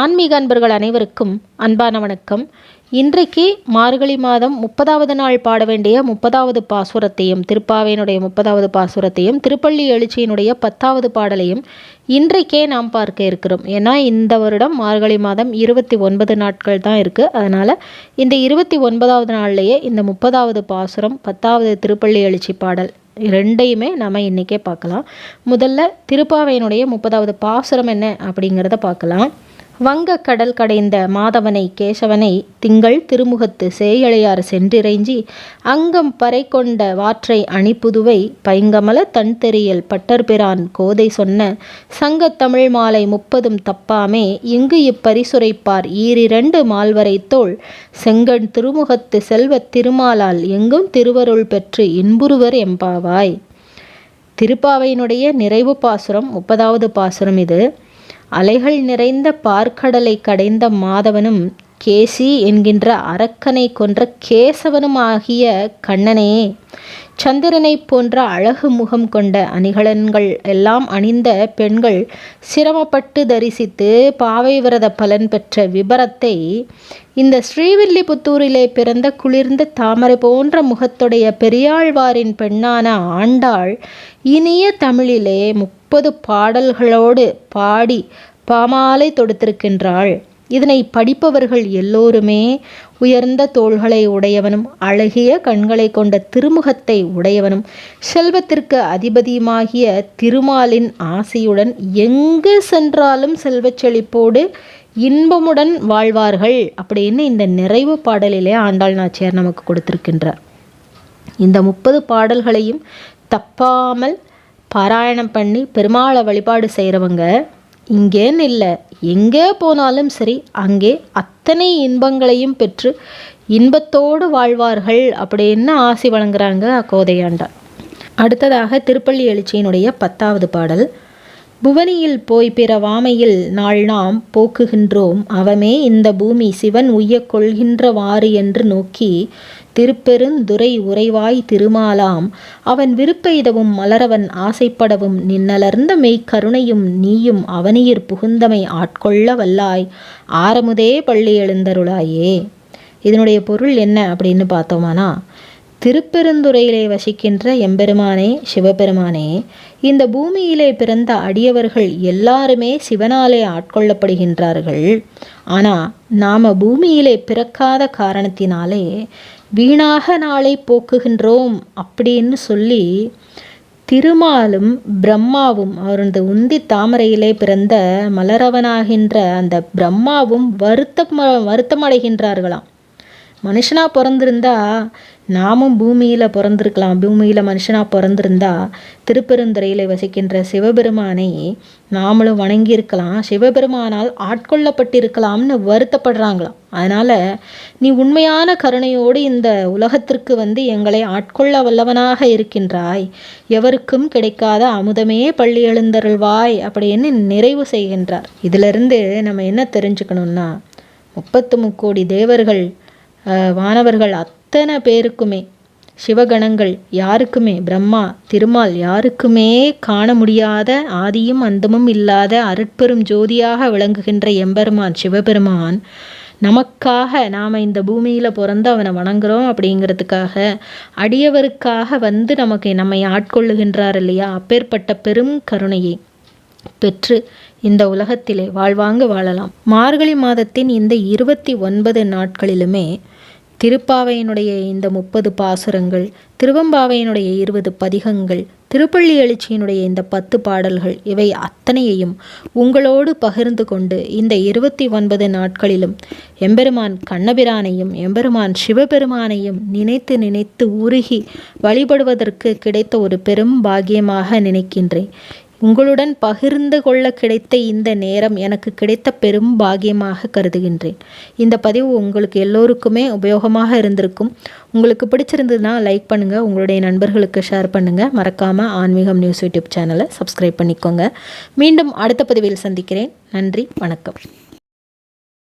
ஆன்மீக அன்பர்கள் அனைவருக்கும் அன்பான வணக்கம். இன்றைக்கு மார்கழி மாதம் முப்பதாவது நாள் பாட வேண்டிய முப்பதாவது பாசுரத்தையும் திருப்பாவையினுடைய முப்பதாவது பாசுரத்தையும் திருப்பள்ளி எழுச்சியினுடைய பத்தாவது பாடலையும் இன்றைக்கே நாம் பார்க்க இருக்கிறோம். ஏன்னா இந்த வருடம் மார்கழி மாதம் இருபத்தி ஒன்பது நாட்கள் தான் இருக்குது அதனால் இந்த இருபத்தி ஒன்பதாவது நாள்லேயே இந்த முப்பதாவது பாசுரம் பத்தாவது திருப்பள்ளி எழுச்சி பாடல் ரெண்டையுமே நம்ம இன்றைக்கே பார்க்கலாம். முதல்ல திருப்பாவையினுடைய முப்பதாவது பாசுரம் என்ன அப்படிங்கிறத பார்க்கலாம். வங்கக் கடல் கடைந்த மாதவனை கேசவனை திங்கள் திருமுகத்து சேயழையார் சென்றிறைஞ்சி அங்கம் பறை கொண்ட வாற்றை அணிப்புதுவை பைங்கமல தன் தெரியல் பட்டர்பிரான் கோதை சொன்ன சங்கத் தமிழ் மாலை முப்பதும் தப்பாமே இங்கு இப்பரிசுரைப்பார் ஈரிரண்டு மால்வரை தோள் செங்கன் திருமுகத்து செல்வத் திருமாலால் எங்கும் திருவருள் பெற்று இன்புறுவர் எம்பாவாய். திருப்பாவையினுடைய நிறைவு பாசுரம் முப்பதாவது பாசுரம் இது. அலைகள் நிறைந்த பார்க்கடலை கடைந்த மாதவனும் கேசி என்கின்ற அரக்கனை கொன்ற கேசவனும் ஆகிய கண்ணனே சந்திரனைப் போன்ற அழகு முகம் கொண்ட அணிகலன்கள் எல்லாம் அணிந்த பெண்கள் சிரமப்பட்டு தரிசித்து பாவை விரத பலன் பெற்ற விபரத்தை இந்த ஸ்ரீவில்லிபுத்தூரிலே பிறந்த குளிர்ந்த தாமரை போன்ற முகத்துடைய பெரியாழ்வாரின் பெண்ணான ஆண்டாள் இனிய தமிழிலே முப்பது பாடல்களோடு பாடி பாமாலை தொடுத்திருக்கின்றாள். இதனை படிப்பவர்கள் எல்லோருமே உயர்ந்த தோள்களை உடையவனும் அழகிய கண்களை கொண்ட திருமுகத்தை உடையவனும். செல்வத்திற்கு அதிபதியுமாகிய திருமாலின் ஆசையுடன் எங்கு சென்றாலும் செல்வச் செழிப்போடு இன்பமுடன் வாழ்வார்கள் அப்படின்னு இந்த நிறைவு பாடலிலே ஆண்டாள் நாச்சியார் நமக்கு கொடுத்திருக்கின்றார். இந்த முப்பது பாடல்களையும் தப்பாமல் பாராயணம் பண்ணி பெருமாளை வழிபாடு செய்கிறவங்க இங்கேன்னு இல்லை. எங்கே போனாலும் சரி அங்கே அத்தனை இன்பங்களையும் பெற்று இன்பத்தோடு வாழ்வார்கள் அப்படின்னு ஆசி வழங்குறாங்க கோதையாண்டாள் அடுத்ததாக திருப்பள்ளி எழுச்சியினுடைய பத்தாவது பாடல். புவனியில் போய் பிற வாமையில் நாள் நாம் போக்குகின்றோம். அவமே இந்த பூமி சிவன் உய்யக் கொள்கின்றவாறு என்று நோக்கி திருப்பெருந்துரை உறைவாய் திருமாலாம். அவன் விருப்பெய்தவும் மலரவன் ஆசைப்படவும் நின்னலர்ந்த மெய்க்கருணையும் நீயும் அவனியிர் புகுந்தமை ஆட்கொள்ள வல்லாய். ஆரமுதே பள்ளி எழுந்தருளாயே. இதனுடைய பொருள் என்ன அப்படின்னு பார்த்தோமானா திருப்பெருந்துறையிலே வசிக்கின்ற எம்பெருமானே சிவபெருமானே இந்த பூமியிலே பிறந்த அடியவர்கள் எல்லாருமே சிவனாலே ஆட்கொள்ளப்படுகின்றார்கள். ஆனால் நாம் பூமியிலே பிறக்காத காரணத்தினாலே வீணாக நாளை போக்குகின்றோம் அப்படின்னு சொல்லி திருமாலும் பிரம்மாவும் அவரது உந்தி தாமரையிலே பிறந்த மலரவனாகின்ற அந்த பிரம்மாவும் வருத்தம் வருத்தமடைகின்றார்களாம். மனுஷனாக பிறந்திருந்தா நாமும் பூமியில் பிறந்திருக்கலாம். பூமியில் மனுஷனாக பிறந்திருந்தா திருப்பெருந்துறையில் வசிக்கின்ற சிவபெருமானை நாமளும் வணங்கியிருக்கலாம். சிவபெருமானால் ஆட்கொள்ளப்பட்டிருக்கலாம்னு வருத்தப்படுறாங்களாம். அதனால் நீ உண்மையான கருணையோடு இந்த உலகத்திற்கு வந்து எங்களை ஆட்கொள்ள வல்லவனாக இருக்கின்றாய். எவருக்கும் கிடைக்காத அமுதமே பள்ளி எழுந்தருள்வாய் அப்படின்னு நிறைவு செய்கின்றார். இதிலிருந்து நம்ம என்ன தெரிஞ்சுக்கணும்னா முப்பத்து முக்கோடி தேவர்கள் வானவர்கள் அத்தனை பேருக்குமே சிவகணங்கள் யாருக்குமே பிரம்மா திருமால் யாருக்குமே காண முடியாத ஆதியும் அந்தமும் இல்லாத அருட்பெரும் ஜோதியாக விளங்குகின்ற எம்பெருமான் சிவபெருமான் நமக்காக நாம் இந்த பூமியில் பிறந்து அவனை வணங்குறோம் அப்படிங்கிறதுக்காக அடியவருக்காக வந்து நமக்கு நம்மை ஆட்கொள்ளுகின்றார் இல்லையா? அப்பேற்பட்ட பெரும் கருணையை. பெற்று இந்த உலகத்திலே வாழ்வாங்க வாழலாம். மார்கழி மாதத்தின் இந்த இருபத்தி ஒன்பது நாட்களிலுமே திருப்பாவையினுடைய இந்த முப்பது பாசுரங்கள் திருவம்பாவையினுடைய இருபது பதிகங்கள் திருப்பள்ளி எழுச்சியினுடைய இந்த பத்து பாடல்கள் இவை அத்தனையையும் உங்களோடு பகிர்ந்து கொண்டு இந்த இருபத்தி ஒன்பது நாட்களிலும் எம்பெருமான் கண்ணபிரானையும் எம்பெருமான் சிவபெருமானையும் நினைத்து நினைத்து உருகி வழிபடுவதற்கு கிடைத்த ஒரு பெரும் பாக்கியமாக நினைக்கின்றேன். உங்களுடன் பகிர்ந்து கொள்ள கிடைத்த இந்த நேரம் எனக்கு கிடைத்த பெரும் பாகியமாக கருதுகின்றேன். இந்த பதிவு உங்களுக்கு எல்லோருக்குமே உபயோகமாக இருந்திருக்கும். உங்களுக்கு பிடிச்சிருந்ததுன்னா லைக் பண்ணுங்கள் உங்களுடைய நண்பர்களுக்கு ஷேர் பண்ணுங்கள் மறக்காமல் ஆன்மீகம் நியூஸ் யூடியூப் சேனலை சப்ஸ்கிரைப் பண்ணிக்கோங்க. மீண்டும் அடுத்த பதிவில் சந்திக்கிறேன். நன்றி. வணக்கம்.